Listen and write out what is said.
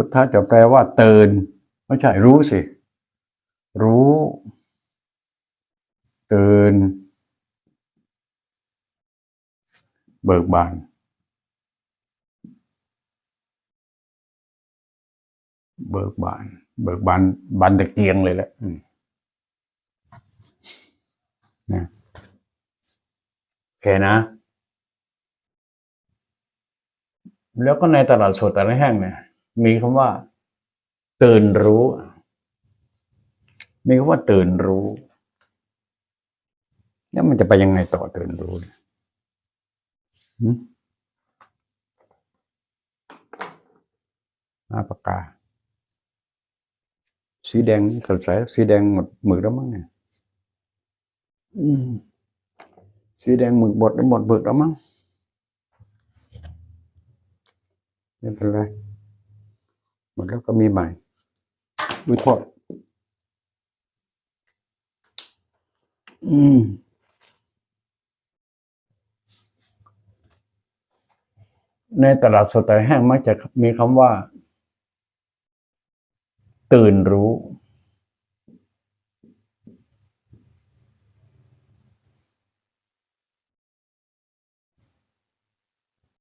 พุทธะจะแปลว่าตื่นไม่ใช่รู้สิ รู้ ตื่น เบิกบานเบิกบาน เบิกบานบานตะเกียงเลยแหละนะโอเคนะ แล้วก็ในตลาดสดแต่ละแห่งเนี่ย มีคำว่า ตื่นรู้ มีคำว่าตื่นรู้แล้วมันจะไปยังไงต่อตื่นรู้หน้าปากกา สีแดงสดใสสีแดงหมดหมึกแล้วมั้งเนี่ยสีแดงหมึกบดแล้วหมดหมึกแล้วมั้งไม่เป็นไร มดแล้วก็มีใหม่อุ้ยโทษอืมในตลาดสดแต่แห้งมักจะมีคำว่า ตื่นรู้